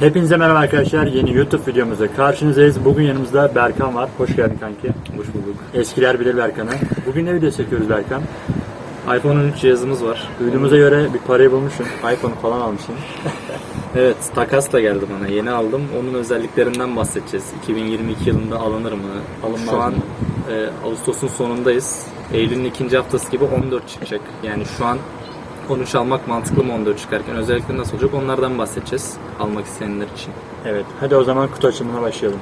Hepinize merhaba arkadaşlar. Yeni YouTube videomuzda karşınızdayız. Bugün yanımızda Berkan var. Hoş geldin kanki. Hoş bulduk. Eskiler bilir Berkan'ı. Bugün ne video çekiyoruz Berkan? iPhone 13 cihazımız var. Duyduğumuza göre bir parayı bulmuşsun. iPhone falan almışsın. Evet, takas da geldi bana. Yeni aldım. Onun özelliklerinden bahsedeceğiz. 2022 yılında alınır mı? Alınmaz Şu an mı? e, Ağustos'un sonundayız. Eylül'ün ikinci haftası gibi 14 çıkacak. Yani şu an 13 almak mantıklı mı 14 çıkarken? Özellikle nasıl olacak? Onlardan bahsedeceğiz. Almak isteyenler için. Evet. Hadi o zaman kutu açılımına başlayalım.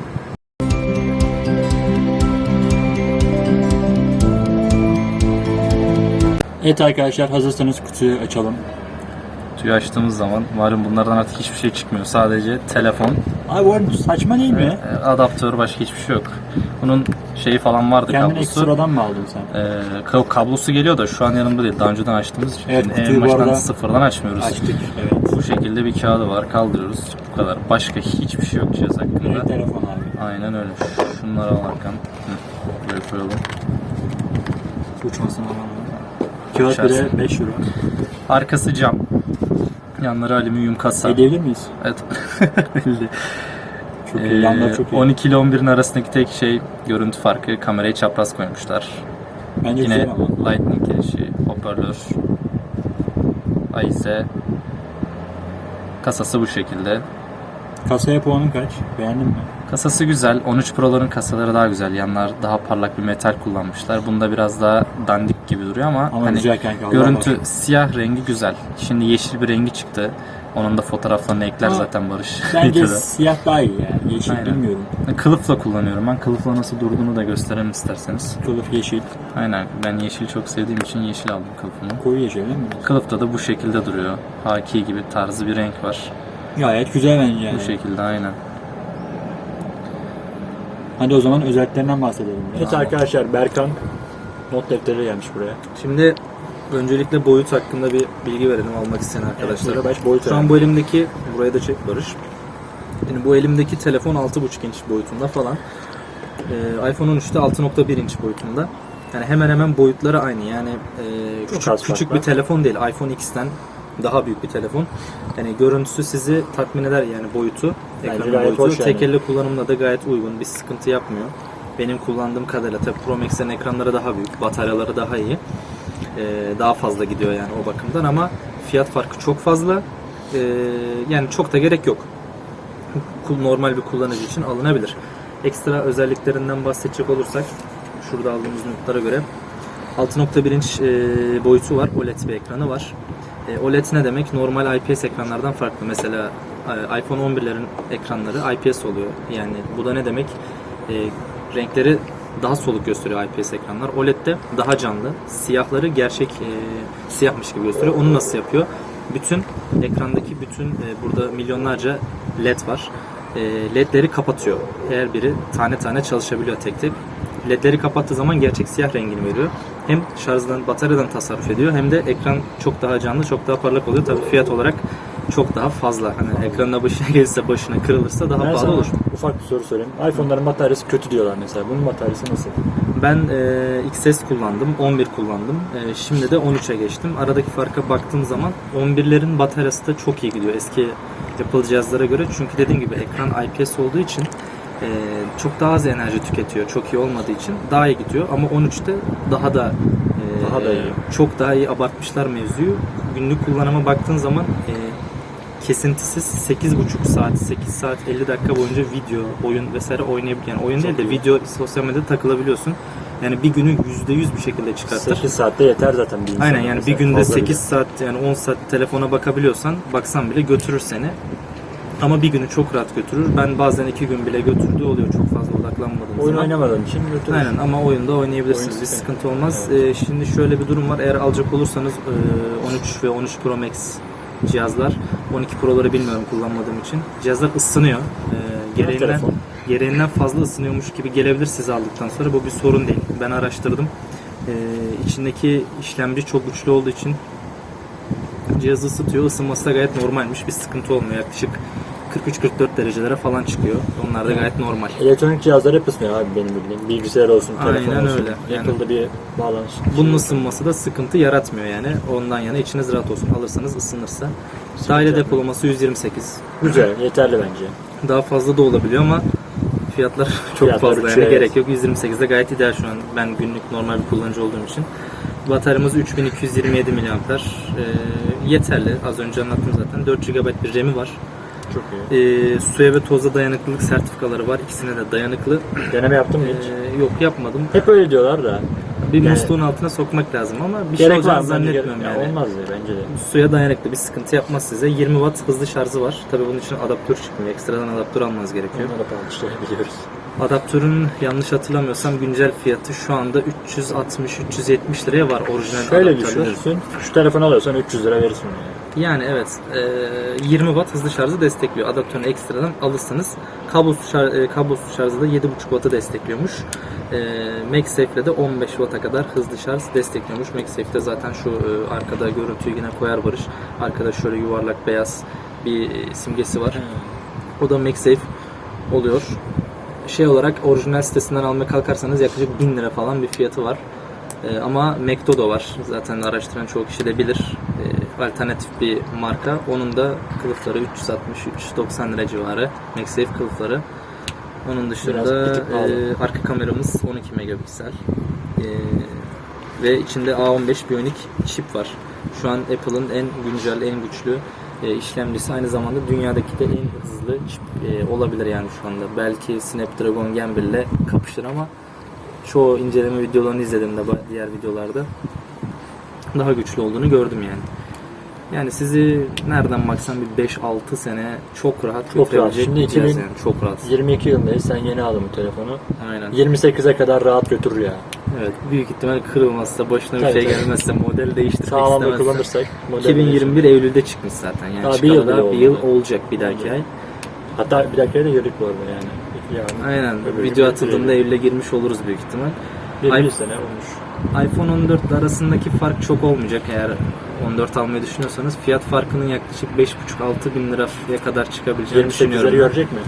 Evet arkadaşlar hazırsanız kutuyu açalım. Kutuyu açtığımız zaman malum bunlardan artık hiçbir şey çıkmıyor. Sadece telefon, Abi bu arada saçma değil mi? e, adaptör başka hiçbir şey yok. Bunun şeyi falan vardı Kendin kablosu. ekstradan mı aldın sen? Ee, ka- kablosu geliyor da şu an yanımda değil. Daha önceden açtığımız için. Evet, Şimdi kutuyu en bu baştan arada sıfırdan açmıyoruz. Açtık. Evet. Bu şekilde bir kağıdı var. Kaldırıyoruz. Bu kadar. Başka hiçbir şey yok cihaz hakkında. Evet, telefon abi. Aynen öyle. Şunları al Hakan. Hı, Buraya koyalım. Uçmasın ama. Kağıt Uçarsın. bile 5 euro. Arkası cam. Yanları alüminyum kasa. Edebilir miyiz? Evet. Belli. Çok Ee, iyi. Yanlar çok iyi. 12 ile 11'in arasındaki tek şey görüntü farkı. Kamerayı çapraz koymuşlar. Bence Yine güzel ama. lightning girişi, hoparlör, Aize. Kasası bu şekilde. Kasaya puanın kaç? Beğendin mi? Kasası güzel. 13 Pro'ların kasaları daha güzel. Yanlar daha parlak bir metal kullanmışlar. Bunda biraz daha dandik gibi duruyor ama, Ama hani güzel kanka. Allah görüntü var. siyah rengi güzel. Şimdi yeşil bir rengi çıktı. Onun da fotoğraflarını ekler Ama zaten Barış. Bence siyah daha iyi ya. Yeşil Aynen. bilmiyorum. Kılıfla kullanıyorum. Ben kılıfla nasıl durduğunu da gösterelim isterseniz. Kılıf yeşil. Aynen. Ben yeşil çok sevdiğim için yeşil aldım kılıfımı. Koyu yeşil değil mi? Kılıfta da bu şekilde duruyor. Haki gibi tarzı bir renk var. Gayet güzel bence yani. Bu şekilde aynen. Hadi o zaman özelliklerinden bahsedelim. Evet Tamam. arkadaşlar Berkan not defteri gelmiş buraya. Şimdi öncelikle boyut hakkında bir bilgi verelim almak isteyen arkadaşlara. Evet, baş boyut Şu an bu elimdeki, buraya da çek Barış. Şimdi bu elimdeki telefon 6.5 inç boyutunda falan. Ee, iPhone 13'te 6.1 inç boyutunda. Yani hemen hemen boyutları aynı. Yani e, küçük, küçük bir telefon değil. iPhone X'ten daha büyük bir telefon. Yani görüntüsü sizi tatmin eder yani boyutu. Bence Ekranın gayet boyutu. hoş yani. Kullanımda da gayet uygun. Bir sıkıntı yapmıyor. Benim kullandığım kadarıyla tabii Pro Max'lerin ekranları daha büyük. Bataryaları daha iyi. Ee, daha fazla gidiyor yani o bakımdan ama fiyat farkı çok fazla. Ee, yani çok da gerek yok. Normal bir kullanıcı için alınabilir. Ekstra özelliklerinden bahsedecek olursak şurada aldığımız notlara göre 6.1 inç e, boyutu var. OLED bir ekranı var. E, OLED ne demek? Normal IPS ekranlardan farklı. Mesela iPhone 11'lerin ekranları IPS oluyor. Yani bu da ne demek? E, renkleri daha soluk gösteriyor IPS ekranlar. OLED'de daha canlı. Siyahları gerçek e, siyahmış gibi gösteriyor. Onu nasıl yapıyor? Bütün ekrandaki bütün e, burada milyonlarca LED var. E, LED'leri kapatıyor. Her biri tane tane çalışabiliyor tek tek. LED'leri kapattığı zaman gerçek siyah rengini veriyor. Hem şarjdan, bataryadan tasarruf ediyor hem de ekran çok daha canlı, çok daha parlak oluyor. Tabii fiyat olarak çok daha fazla. Hani ekranına başına gelirse, başına kırılırsa daha Ben pahalı olur. ufak bir soru sorayım. iPhone'ların bataryası kötü diyorlar mesela. Bunun bataryası nasıl? Ben e, XS kullandım, 11 kullandım. E, şimdi de 13'e geçtim. Aradaki farka baktığım zaman 11'lerin bataryası da çok iyi gidiyor eski Apple cihazlara göre. Çünkü dediğim gibi ekran IPS olduğu için e, çok daha az enerji tüketiyor. Çok iyi olmadığı için daha iyi gidiyor. Ama 13'te daha da e, Daha da iyi. çok daha iyi abartmışlar mevzuyu. Günlük kullanıma baktığın zaman e, kesintisiz 8,5 saat, 8 saat 50 dakika boyunca video, oyun vesaire oynayabiliyor. Yani oyun değil de video sosyal medyada takılabiliyorsun. Yani bir günü %100 bir şekilde çıkartır. 8 saatte yeter zaten bir Aynen yani bir günde Fazla 8 bile. saat yani 10 saat telefona bakabiliyorsan baksan bile götürür seni. Ama bir günü çok rahat götürür. Ben bazen iki gün bile götürdüğü oluyor çok fazla odaklanmadığım Oyun zaman. oynamadığın için götürür. Aynen ama oyunda oynayabilirsiniz. Oyun Bir sıkıntı. olmaz. Ee, şimdi şöyle bir durum var. Eğer alacak olursanız e, 13 ve 13 Pro Max cihazlar 12 Pro'ları bilmiyorum kullanmadığım için. Cihazlar ısınıyor. Ee, gereğinden, gereğinden fazla ısınıyormuş gibi gelebilir size aldıktan sonra. Bu bir sorun değil. Ben araştırdım. Ee, içindeki işlemci çok güçlü olduğu için cihazı ısıtıyor. Isınması da gayet normalmiş. Bir sıkıntı olmuyor. Yaklaşık 43-44 derecelere falan çıkıyor. Onlar da gayet normal. Elektronik cihazlar hep ısınıyor abi benim bildiğim. Bilgisayar olsun, telefon Aynen olsun. öyle. Yani- Apple'da bir bağlantı. Bunun ısınması da sıkıntı yaratmıyor yani. Ondan yana içiniz rahat olsun. Alırsanız ısınırsa. Dahili depolaması 128. Güzel, yeterli bence. Daha fazla da olabiliyor ama fiyatlar çok Fiyatlar fazla yani uçuyor, gerek yok. 128'de gayet ideal şu an ben günlük normal bir kullanıcı olduğum için. Bataryamız 3227 mAh. Ee, yeterli. Az önce anlattım zaten. 4 GB bir RAM'i var. Çok iyi. Ee, suya ve toza dayanıklılık sertifikaları var. İkisine de dayanıklı. Deneme yaptın mı hiç? Ee, yok yapmadım. Hep öyle diyorlar da. Bir yani- musluğun altına sokmak lazım ama bir şey Gerek olacağını mı? zannetmiyorum Ya yani. Olmaz ya bence de. Suya dayanıklı bir sıkıntı yapmaz size. 20 watt hızlı şarjı var. Tabii bunun için adaptör çıkmıyor. Ekstradan adaptör almanız gerekiyor. Pahalı işte biliyoruz. Adaptörün yanlış hatırlamıyorsam güncel fiyatı şu anda 360-370 liraya var orijinal Şöyle adaptörler. düşünürsün. Şu telefonu alıyorsan 300 lira verirsin yani. Yani evet e, 20 watt hızlı şarjı destekliyor. Adaptörünü ekstradan alırsanız kablosuz, şar, e, kablosuz şarjı da 7.5 wattı destekliyormuş. E, MagSafe'le de 15 watt'a kadar hızlı şarj destekliyormuş. MagSafe'de zaten şu e, arkada görüntüyü yine koyar Barış. Arkada şöyle yuvarlak beyaz bir e, simgesi var. O da MagSafe oluyor. Şey olarak orijinal sitesinden almaya kalkarsanız yaklaşık 1000 lira falan bir fiyatı var. Ee, ama Mekto da var. Zaten araştıran çoğu kişi de bilir. Alternatif bir marka. Onun da kılıfları 360-390 lira civarı. MagSafe kılıfları. Onun dışında e, arka kameramız 12 megapiksel. Ee, ve içinde A15 Bionic çip var. Şu an Apple'ın en güncel, en güçlü e, işlemcisi. Aynı zamanda dünyadaki de en hızlı çip e, olabilir yani şu anda. Belki Snapdragon Gen 1 ile kapışır ama çoğu inceleme videolarını izledim de ba- diğer videolarda daha güçlü olduğunu gördüm yani. Yani sizi nereden baksan bir 5-6 sene çok rahat Çok rahat. götürebilecek Şimdi bir cihaz 2000 yani. Çok rahat. 22 yılındayız. Sen yeni aldın bu telefonu. Aynen. 28'e kadar rahat götürür ya. Evet. Büyük ihtimal kırılmazsa, başına bir Tabii, şey tabii. gelmezse, model değiştirmek Sağlam da istemezse. kullanırsak. model 2021 Eylül'de çıkmış zaten. Yani Daha bir çıkalı yıl da bile bir yıl olmadı. olacak bir dahaki ay. Hatta bir dakika da girdik bu arada yani. yani Aynen. öbür Video atıldığında. Eylül'e girmiş oluruz büyük ihtimal. Bir, Ay- bir sene olmuş. iPhone 14 ile arasındaki fark çok olmayacak eğer 14 almayı düşünüyorsanız. Fiyat farkının yaklaşık 5,5-6 bin liraya kadar çıkabileceğini 28'leri düşünüyorum. görecek mi?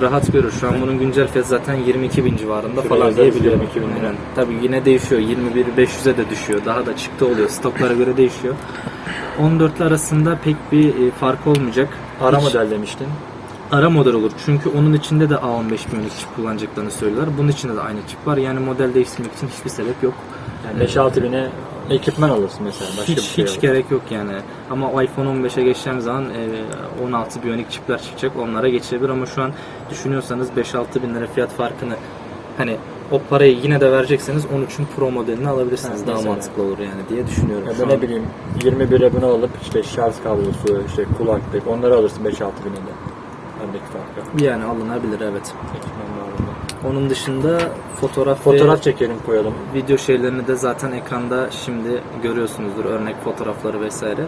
Rahat görür. Şu an bunun güncel fiyatı zaten 22 bin civarında Şuraya falan yazarız, diyebiliyorum. 22 bin lira. Aynen. Tabii yine değişiyor. 21 500'e de düşüyor. Daha da çıktı oluyor. Stoklara göre değişiyor. 14 ile arasında pek bir e, fark olmayacak. Ara Hiç- model demiştin. Ara model olur. Çünkü onun içinde de A15 Bionic çip kullanacaklarını söylüyorlar. Bunun içinde de aynı çip var. Yani model değiştirmek için hiçbir sebep yok. Yani 5-6 bine ekipman alırsın mesela. Başka Hiç bir şey hiç alırsın. gerek yok yani. Ama iPhone 15'e geçeceğim zaman e, 16 Bionic çipler çıkacak. Onlara geçebilir ama şu an düşünüyorsanız 5-6 bin lira fiyat farkını hani o parayı yine de verecekseniz 13'ün Pro modelini alabilirsiniz. Ha, Daha mesela. mantıklı olur yani diye düşünüyorum. Ya an. ne bileyim 21'e bunu alıp işte şarj kablosu, işte kulaklık onları alırsın 5-6 bine de. Aradaki farkı. Yani alınabilir evet. Ekipman bağlamında. Onun dışında fotoğraf, Fotoğraf ve çekelim koyalım. video şeylerini de zaten ekranda şimdi görüyorsunuzdur örnek fotoğrafları vesaire.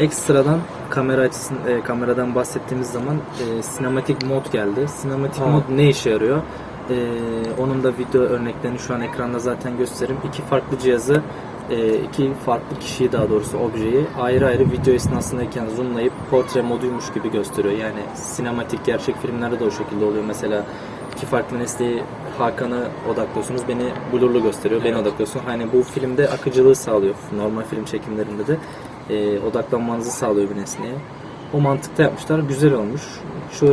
Ekstradan kamera açısın, e, kameradan bahsettiğimiz zaman e, sinematik mod geldi. Sinematik Ha. mod ne işe yarıyor? E, onun da video örneklerini şu an ekranda zaten gösteririm. İki farklı cihazı, iki farklı kişiyi daha doğrusu objeyi ayrı ayrı video esnasındayken zoomlayıp portre moduymuş gibi gösteriyor. Yani sinematik gerçek filmlerde de o şekilde oluyor. Mesela iki farklı nesneyi Hakan'ı odaklıyorsunuz. Beni blurlu gösteriyor. Beni Evet. odaklıyorsun. Hani bu filmde akıcılığı sağlıyor. Normal film çekimlerinde de e, odaklanmanızı sağlıyor bir nesneye. O mantıkta yapmışlar. Güzel olmuş. Şu,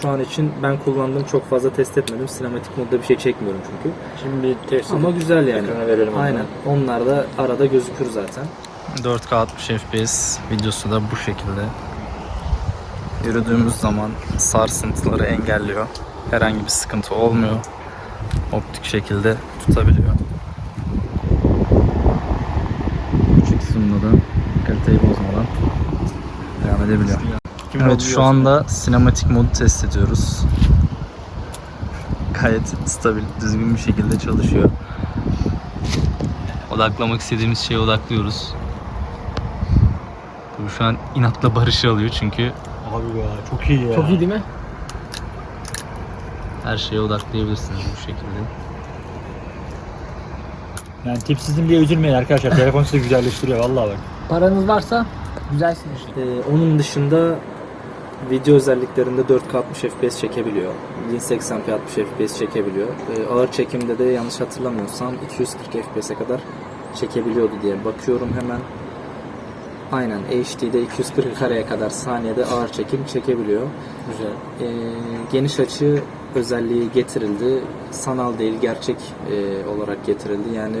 şu an için ben kullandım. Çok fazla test etmedim. Sinematik modda bir şey çekmiyorum çünkü. Şimdi bir test Ama edip güzel yani. ekrana verelim onu. Aynen. Onlar da arada gözükür zaten. 4K 60 FPS videosu da bu şekilde. Yürüdüğümüz zaman sarsıntıları engelliyor. Herhangi bir sıkıntı olmuyor. Optik şekilde tutabiliyor. Küçük zoom'da da kaliteyi bozmadan edebiliyor. Evet şu anda sinematik modu test ediyoruz. Gayet stabil, düzgün bir şekilde çalışıyor. Odaklamak istediğimiz şeye odaklıyoruz. Bu şu an inatla Barış'ı alıyor çünkü Abi ya çok iyi ya. değil mi? her şeye odaklayabilirsiniz bu şekilde. Yani tipsizim diye üzülmeyin arkadaşlar. Telefon sizi güzelleştiriyor vallahi bak. Paranız varsa güzelsiniz. Ee, onun dışında Video özelliklerinde 4K 60 FPS çekebiliyor. 1080p 60 FPS çekebiliyor. Ee, ağır çekimde de yanlış hatırlamıyorsam 240 FPS'e kadar çekebiliyordu diye bakıyorum hemen. Aynen HD'de 240 kareye kadar saniyede ağır çekim çekebiliyor. Güzel. Ee, geniş açı özelliği getirildi. Sanal değil, gerçek e, olarak getirildi. Yani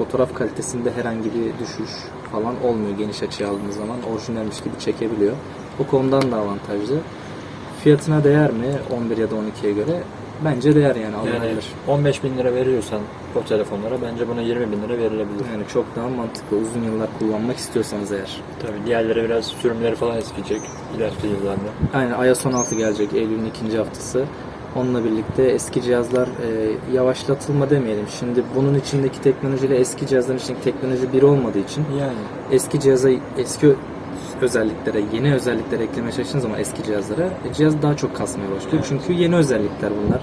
fotoğraf kalitesinde herhangi bir düşüş falan olmuyor geniş açıya aldığınız zaman. Orijinalmiş gibi çekebiliyor. O konudan da avantajlı. Fiyatına değer mi 11 ya da 12'ye göre? Bence değer yani Yani alınabilir. 15 bin lira veriyorsan o telefonlara bence buna 20 bin lira verilebilir. Yani çok daha mantıklı uzun yıllar kullanmak istiyorsanız eğer. Tabii diğerleri biraz sürümleri falan eskiyecek ileriki yıllarda. Aynen iOS 16 gelecek Eylül'ün ikinci haftası. Onunla birlikte eski cihazlar e, yavaşlatılma demeyelim. Şimdi bunun içindeki teknolojiyle eski cihazların içindeki teknoloji bir olmadığı için Yani eski cihaza eski özelliklere, yeni özellikler eklemeye çalıştığınız zaman eski cihazlara e, cihaz daha çok kasmaya başlıyor. Çünkü yeni özellikler bunlar.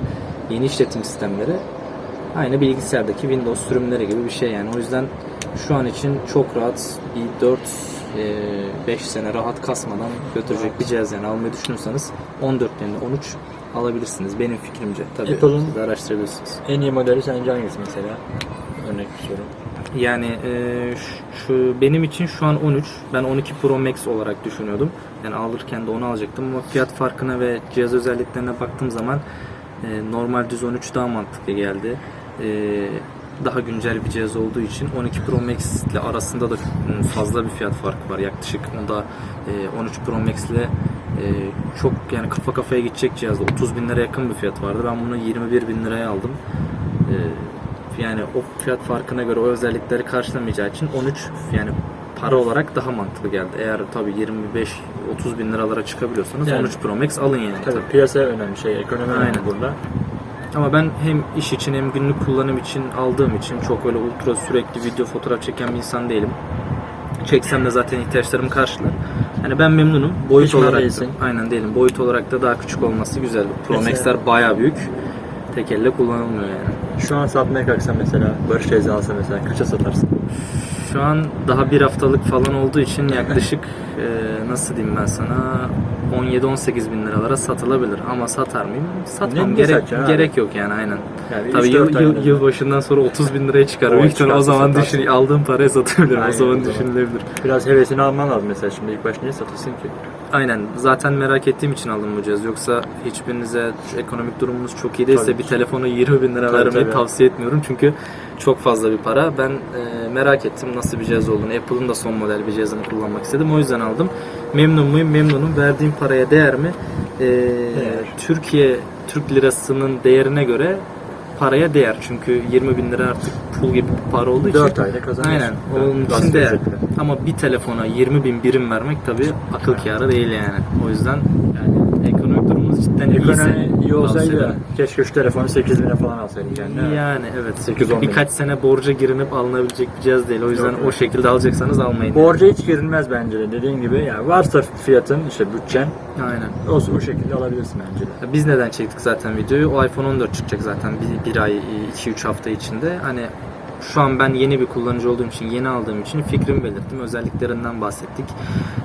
Yeni işletim sistemleri. Aynı bilgisayardaki Windows sürümleri gibi bir şey yani. O yüzden şu an için çok rahat bir 4 5 sene rahat kasmadan götürecek bir cihaz yani almayı düşünüyorsanız 14 yerine 13 alabilirsiniz benim fikrimce. Tabii Apple'ın- siz de araştırabilirsiniz. en iyi modeli sence hangisi mesela? Örnek bir soru. Yani e, şu, şu benim için şu an 13. Ben 12 Pro Max olarak düşünüyordum. Yani alırken de onu alacaktım ama fiyat farkına ve cihaz özelliklerine baktığım zaman e, normal düz 13 daha mantıklı geldi. E, daha güncel bir cihaz olduğu için 12 Pro Max ile arasında da mm, fazla bir fiyat farkı var. Yaklaşık onda e, 13 Pro Max ile e, çok yani kafa kafaya gidecek cihazda 30 bin lira yakın bir fiyat vardı. Ben bunu 21 bin liraya aldım. E, yani o fiyat farkına göre o özellikleri karşılamayacağı için 13 yani para olarak daha mantıklı geldi. Eğer tabii 25-30 bin liralara çıkabiliyorsanız Yani. 13 Pro Max alın yani. Tabii piyasa önemli şey, ekonomi Aynen. burada. Ama ben hem iş için hem günlük kullanım için aldığım için çok öyle ultra sürekli video fotoğraf çeken bir insan değilim. Çeksem de zaten ihtiyaçlarımı karşılar. Hani ben memnunum. Boyut Pişman olarak değilsin. da, aynen değilim. Boyut olarak da daha küçük olması güzel. Pro Mesela- Max'ler bayağı büyük. Tek elle kullanılmıyor yani. Şu an satmaya kalksan mesela, Barış teyze alsa mesela kaça satarsın? Şu an daha bir haftalık falan olduğu için yaklaşık e, nasıl diyeyim ben sana 17-18 bin liralara satılabilir ama satar mıyım? Satmam. Ne- Gerek, abi? gerek yok yani aynen. Yani Tabii üç, yıl, dört yıl, ayda. yıl başından sonra 30 bin liraya çıkar. O Büyük o çıkarsa zaman satarsın. düşün, aldığım paraya satabilirim. Aynen, o zaman o zaman. düşünülebilir. Biraz hevesini alman lazım mesela şimdi ilk baş niye satasın ki? Aynen. Zaten merak ettiğim için aldım bu cihazı. Yoksa hiçbirinize ekonomik durumunuz çok iyi değilse Tabii bir telefonu 20 bin lira Tabii, vermeyi tabii. tavsiye etmiyorum. Çünkü çok fazla bir para. Ben e, merak ettim nasıl bir cihaz olduğunu. Apple'ın da son model bir cihazını kullanmak istedim. O yüzden aldım. Memnun muyum? Memnunum. Verdiğim paraya değer mi? E, Türkiye Türk lirasının değerine göre paraya değer. Çünkü 20 bin lira artık pul gibi bir para olduğu için. 4 ayda kazanırsın. Aynen. Onun Evet, için değer. Ama bir telefona 20 bin birim vermek tabii akıl kârı değil yani. O yüzden yani ekonomik durumunuz cidden iyiyse Ekonomi iyi olsaydı keşke şu telefonu 8 bine falan alsaydın kendine. Yani evet. 8-10 bin. Birkaç sene borca girinip alınabilecek bir cihaz değil. O yüzden Yok, o şekilde alacaksanız almayın. Borca hiç girilmez bence de dediğin gibi. Yani varsa fiyatın işte bütçen Aynen. o, o şekilde alabilirsin bence de. Biz neden çektik zaten videoyu? O iPhone 14 çıkacak zaten bir, bir ay, 2-3 hafta içinde. Hani şu an ben yeni bir kullanıcı olduğum için, yeni aldığım için fikrimi belirttim. Özelliklerinden bahsettik.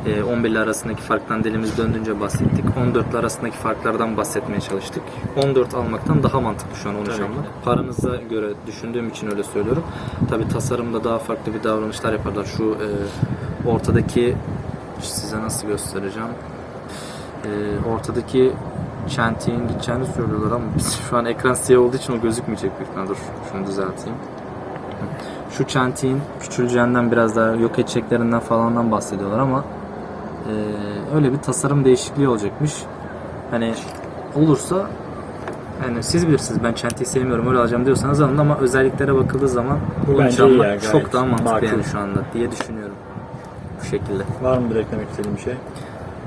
Ee, 11 ile arasındaki farktan dilimiz döndüğünce bahsettik. 14 ile arasındaki farklardan bahsetmeye çalıştık. 14 almaktan daha mantıklı şu an 13 Tabii almak. Paranıza göre düşündüğüm için öyle söylüyorum. Tabi tasarımda daha farklı bir davranışlar yaparlar. Şu e, ortadaki size nasıl göstereceğim? Ee, ortadaki çentiğin gideceğini söylüyorlar ama biz şu an ekran siyah olduğu için o gözükmeyecek büyük ihtimalle. Dur şunu düzelteyim. Şu çentiğin küçüleceğinden biraz daha yok edeceklerinden falandan bahsediyorlar ama e, öyle bir tasarım değişikliği olacakmış. Hani olursa yani siz bilirsiniz ben çentiyi sevmiyorum öyle alacağım diyorsanız alın ama özelliklere bakıldığı zaman Bu bence iyi gayet çok daha mantıklı makul. yani şu anda diye düşünüyorum. Bu şekilde. Var mı eklemek istediğin bir şey?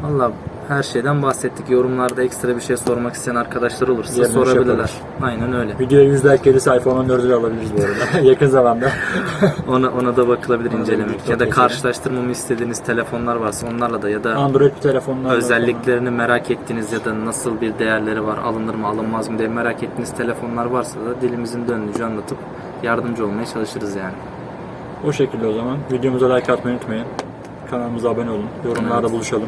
Valla her şeyden bahsettik. Yorumlarda ekstra bir şey sormak isteyen arkadaşlar olursa iş sorabilirler. yaparız. Aynen öyle. Videoya 100 like gelirse iPhone 14'ü de alabiliriz bu arada. Yakın zamanda. Ona ona da bakılabilir Ona da incelemek. bir Ya da karşılaştırmamı istediğiniz telefonlar varsa onlarla da ya da Android telefonlar özelliklerini merak ettiğiniz ya da nasıl bir değerleri var, alınır mı alınmaz mı diye merak ettiğiniz telefonlar varsa da dilimizin döndüğünce anlatıp yardımcı olmaya çalışırız yani. O şekilde o zaman. Videomuza like atmayı unutmayın. Kanalımıza abone olun. Yorumlarda Evet. buluşalım.